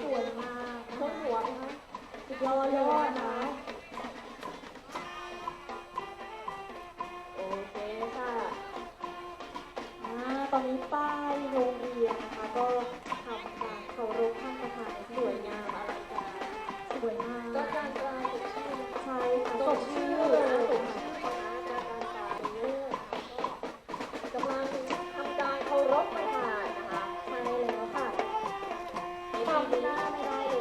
สวยมากทั้งหัวนะรอยอดนะ Thank you.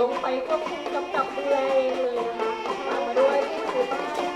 ลงไปควบคุมกำกับดูแลเองเลยนะคะตามมาด้วยที่คุณ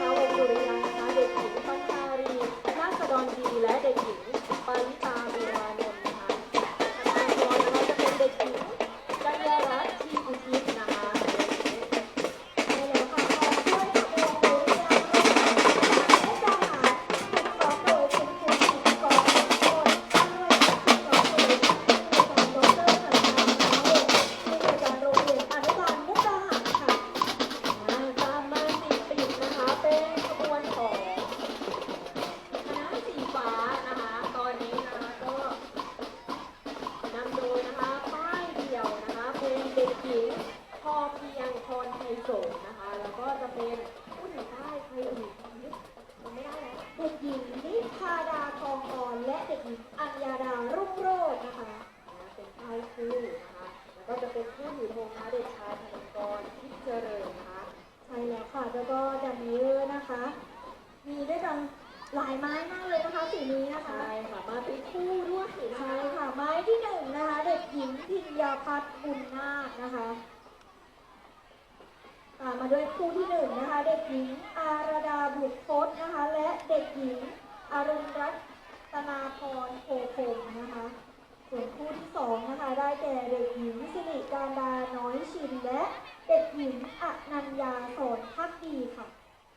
ยาพัฒน์บุญนาคนะคะตามมาด้วยคู่ที่หนึ่งนะคะ เด็กหญิงอารดาบุตรโคตนะคะ และเด็กหญิงอารุณรัตนาพรโพคมนะคะ ส่วนคู่ที่สองนะคะ ได้แก่เด็กหญิงสิริการดาน้อยชินและเด็กหญิงอนัญญาสอนพักดีค่ะ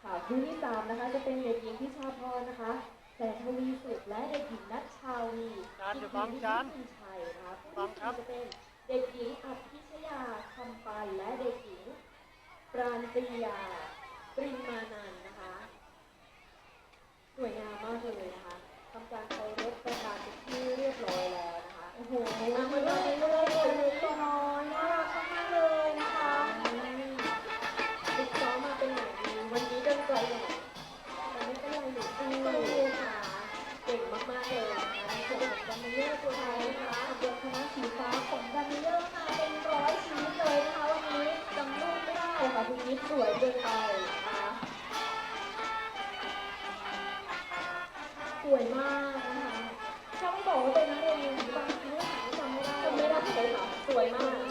ค่ะคู่ที่สามนะคะจะเป็นเด็กหญิงพิชาพรนะคะแสงทวีสุขและเด็กหญิงนัทชาวีจันเดี๋ยวฟังจันชัยนะคะคู่ที่จะเป็น เด็กหญิงอภิชยาคำปันและเด็กหญิง ปราณปริยา ปริมานัน Buat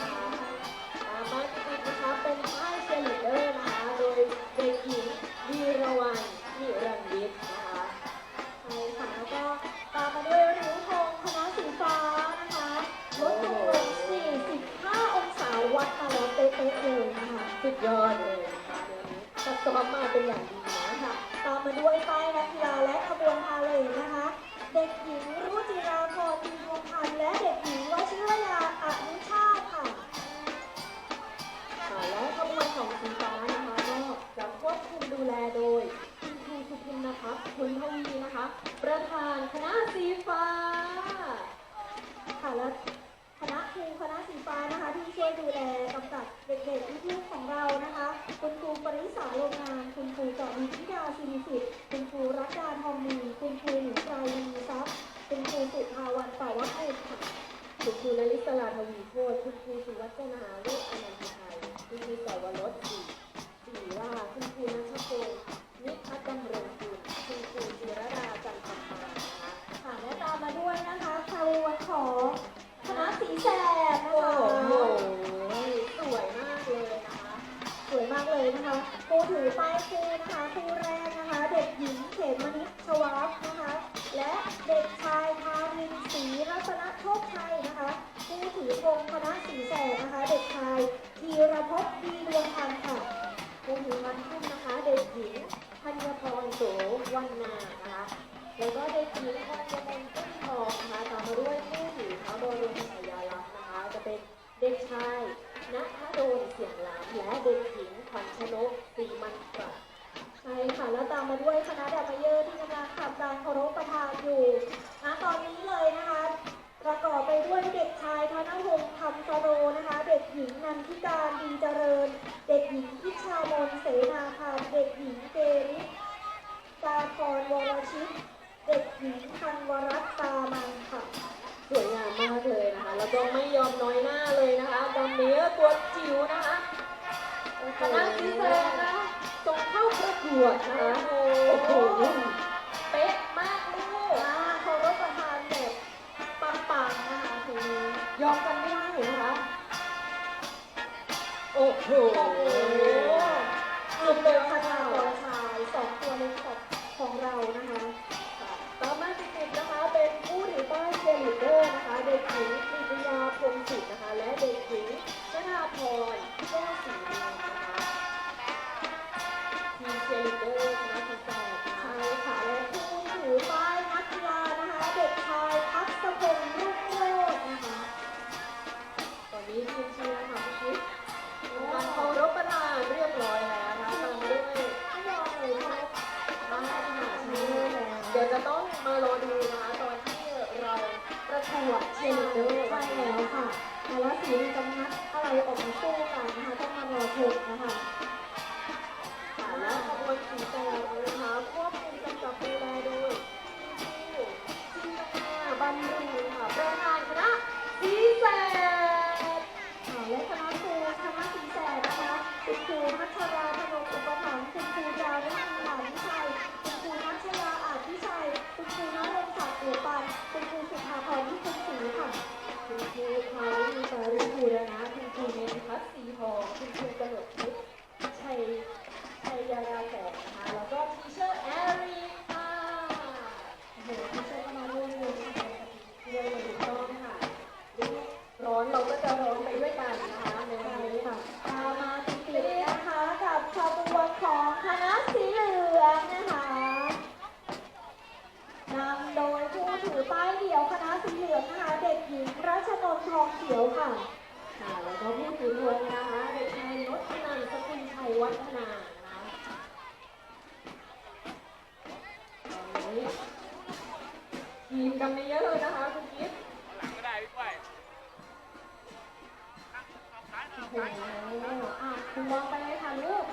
ดูแลโดยคุณครูสุพินนะคะคุณทวีนะคะ ประธานคณะสีฟ้า ค่ะและคณะครูคณะสีฟ้านะคะ ที่ช่วยดูแลกำกับเด็กๆลูกๆของเรานะคะ คุณครูปริษาโรงงาน คุณครูจอมพิยาสิริสิทธิ์คุณครูรัตดาทองมีคุณครูหนูปรายีทรัพย์คุณครูสุภาวันเป่าวะไอค่ะคุณครูนลิศลาทวีโพธคุณครูสุวัฒนาลูกอนันทไทยคุณครูสาวรสศรี ถือว่าคุณครูนัชพงศ์นิพัฒน์ดำงกุลคุณครูจิรดาจันทร์มานะคะค่ะตามาด้วยนะคะขบวของามมาด้วยคณะดาบย ยอมกันไม่ได้เหรอคะโอ้โหลูกเดินคาถาต่อชายสองตัวในขอบของเรานะคะต่อมาติดๆนะคะ เป็นผู้ถือป้ายเชียร์ลีเดอร์นะคะ เด็กหญิงปิยาพงศิษฐ์นะคะ และเด็กหญิงชนาพร เราดูนะคะตอนที่เราประกวดเชียร์ลีดเดอร์ใช่แล้วค่ะแต่ว่าสีจะนัดอะไรออกมาสู้กันนะคะต้องมารอชมนะคะค่ะแล้วขบวนสีแดงนะคะควบคุมกำกับดูแล พัฒนานะคะทีมกันเยอะนะคะคุกิ๊ฟหลังก็ได้ด้อยโอ้โหอะคุณมองไปเลยค่ะลูก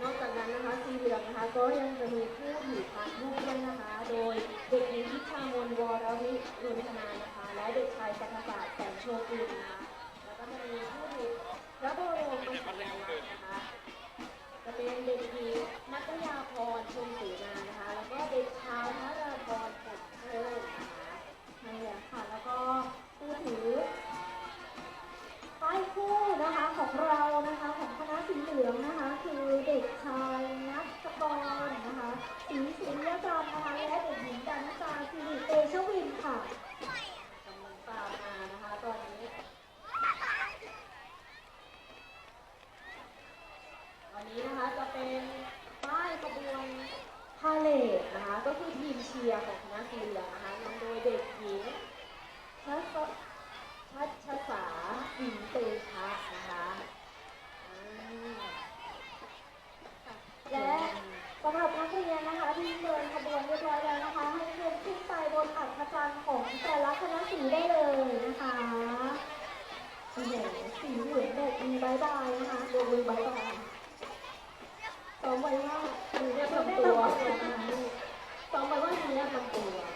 นอกจากนั้นนะคะสีเหลืนะคะ ก็ยังจะมีผู้ถือพัดลูกด้วยนะคะ โดยเด็กหญิงพิชามนวรวิรุณธนานะคะ และเด็กชายสังกัดแสงโชกุลนะคะ แล้วก็จะมีผู้ถือรับบริ เป็นเด็กหญิงนัตยาพรชมสีมานะคะ แล้วก็เด็กชายทัศีได้เลยนะคะเอ้โสีเหลืองแบบมีบายบายนะคะโบกมือบายบายซ้อมไว้ว่าหนูจะทำตัวนะคะซ้อมไว้ว่าหนูจะทำตัว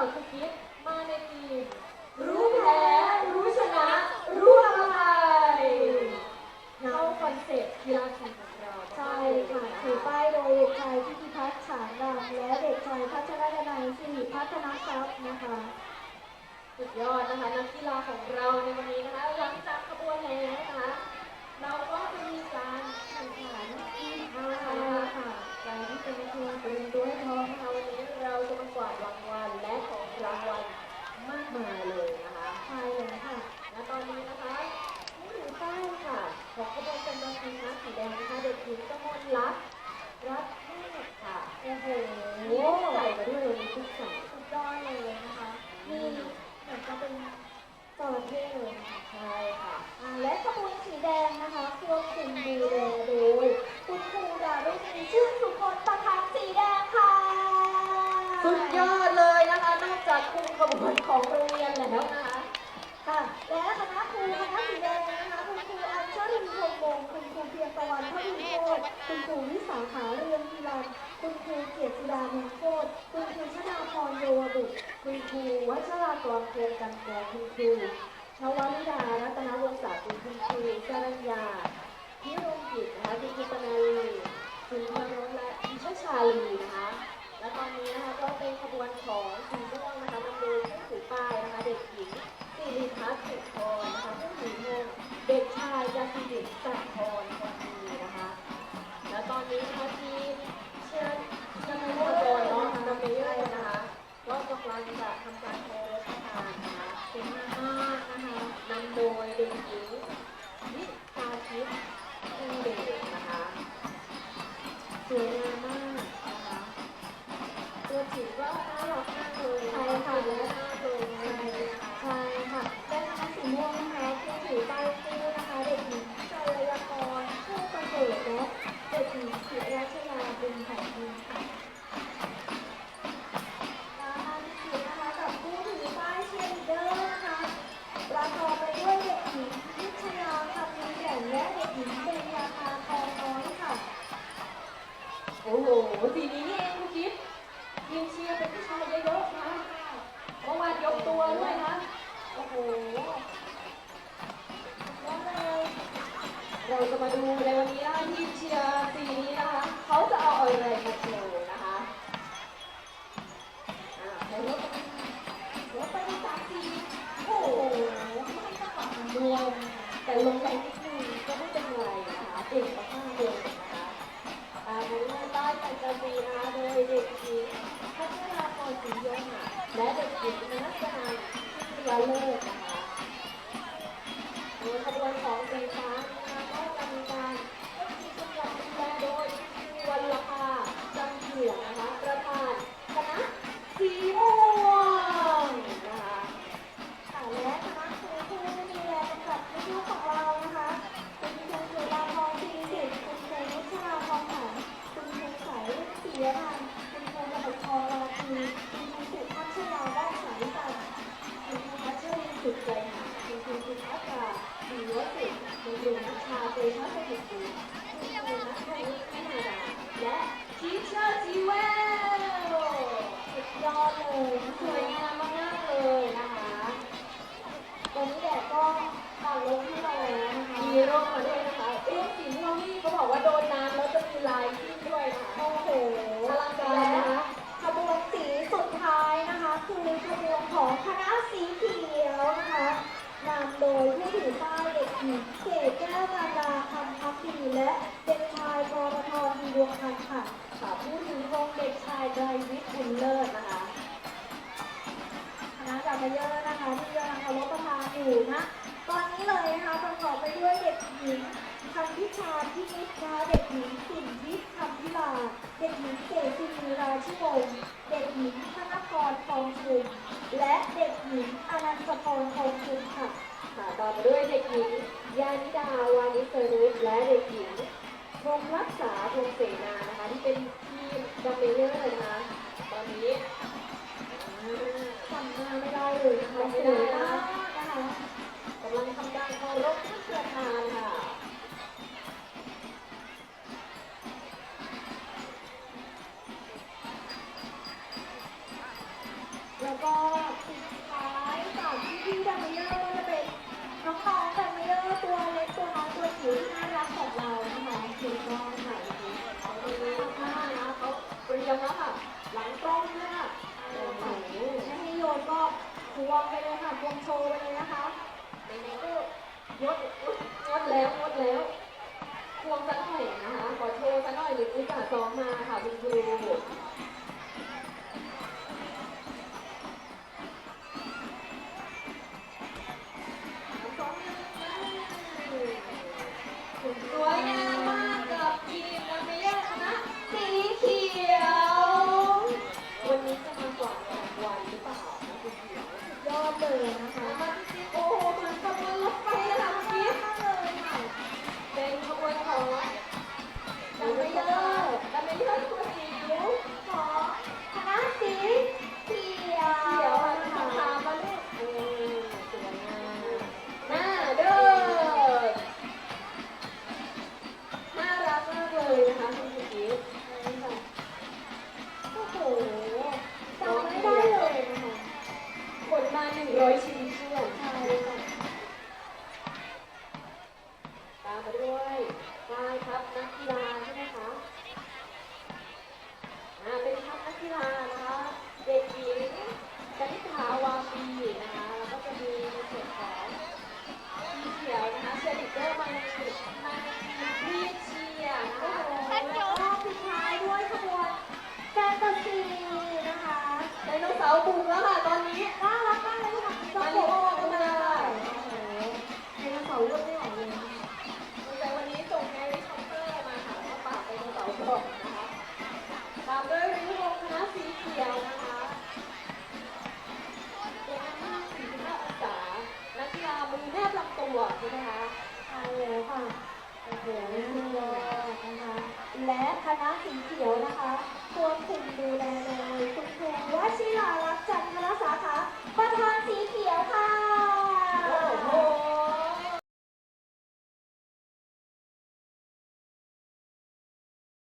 กีฬาฝั่งคุกกิ๊ฟมาในทีมรู้แพ้รู้ชนะ รู้อะไรเข้าคอนเซ็ปต์กีฬาสีของเราใช่ค่ะถือป้ายโดยเด็กชายพิธิพัฒน์ฉางดำและเด็กชายพัชรดนัยสิริพัฒนทรัพย์นะคะสุดยอดนะคะนักกีฬาของเราในวันนี้นะคะหลังจากขบวนแห่นะคะ เราก็จะมีการแข่งขันกีฬาใช่นะคะค่ะการที่เป็นเพื่อนเป็นด้วยทองนะคะวันนี้เราจะมากวาดรางวัลและ รางวัลมากมายเลยนะคะใช่เลยค่ะ และตอนนี้นะคะนี่คือป้ายค่ะ ของขบวนการดำน้ำสีแดงนะคะ เด็กหญิงกมลรัตน์รัตน์เทพค่ะ โอ้โห มีลูกไก่มาด้วยวันนี้ทุกไก่ สุดยอดเลยนะคะมีเหมือนจะเป็นจระเข้เลยนะคะ ใช่ค่ะ อ่าและขบวนสีแดงนะคะควบคุมดูแลโดยคุณครูดารุณีชื่นสุคนประธานสีแดงค่ะ สุดยอดเลยนะคะ นอกจากคุมขบวนของโรงเรียนแล้วนะคะ ค่ะ และคณะครูคณะสีแดงนะคะคุณครูอัญชรินทร์พรหมวงศ์คุณครูเพียรตะวันทวีโคตรคุณครูวิสาขาเรืองพิรันคุณครูเกียรติสุดาเมืองโคตรคุณครูชนาพรโยวบุตร คุณครู วัชรากรโครงกันแกคุณครูชวลิดารัตนวงศาคุณคุณครูสรัญญาพิรมกิจนะคะคุณครูปนาลีคุณพรนและพิชชาลีนะคะ และตอนนี้นะคะก็เป็นขบวนของสีม่วงนะคะนำโดยผู้ถือป้ายนะคะ เด็กหญิงสิริพัฒน์สุพรนะคะผู้ถือธงเด็กชายจัสิริสัพพรคนดีนะคะ และตอนนี้นะคะทีมเชิญเชิญขบวนเนาะนำไปเรื่อยนะคะ ก็กำลังจะทำการโพสทานนะคะเป็นมากนะคะนำโดยเด็กหญิง ดูในวันนี้นะคะทีมเชียร์สีนี้นะคะเขาจะเอาอะไรมาโชว์นะคะอ่าในรถรถไปที่สามสี่โอ้โหไม่ต้องฝังดวยแต่ลงแรงนิดนึงก็ไม่เป็นไรนะคะเก่งมากๆเลยนะคะตามมาด้วยป้ายแฟนตาซีนะคะโดยเด็กหญิงพัชราพรศรีโยหะและเด็กหญิงนัทนันเรือเลิศนะคะโดยขบวนของสีฟ้า ญิงคันพิชาพินิจนะเด็กหญิงสินทิพย์คำพิลาเด็กหญิงเกศินีราชิวงศ์เด็กหญิงธนพรทองชุมและเด็กหญิงอนันตพรทองชุมค่ะค่ะต่อมาด้วยเด็กหญิงยานิดาวานิสรุตและเด็กหญิงพรหมรักษาพรหมเสนานะคะที่เป็นทีมดัมเบลเลอร์นะคะตอนนี้อ่าจำหน้าไม่ได้เลยนะคะไม่ได้นะคะำลังทำการเคารพท่านประธานค่ะ แล้วก็สุดท้ายสามที่ที่ดัมเบลเลอร์จะเป็นน้องๆดัมเบลเลอร์ตัวเล็กตัวน้อยตัวจิ๋วที่น่ารักของเรานะคะถูกต้องค่ะเขาดีมากนะเขาเตรียมแล้วค่ะ หลังกล้องด้วยค่ะโอ้โหให้โยนก็ควงไปเลยค่ะควงโชว์ไปเลยนะคะ ไหนๆก็งดงดแล้วงดแล้วควงสักหน่อยนะคะ ขอโชว์สักหน่อยหรืออุตส่าซ้อมมาค่ะคุณครู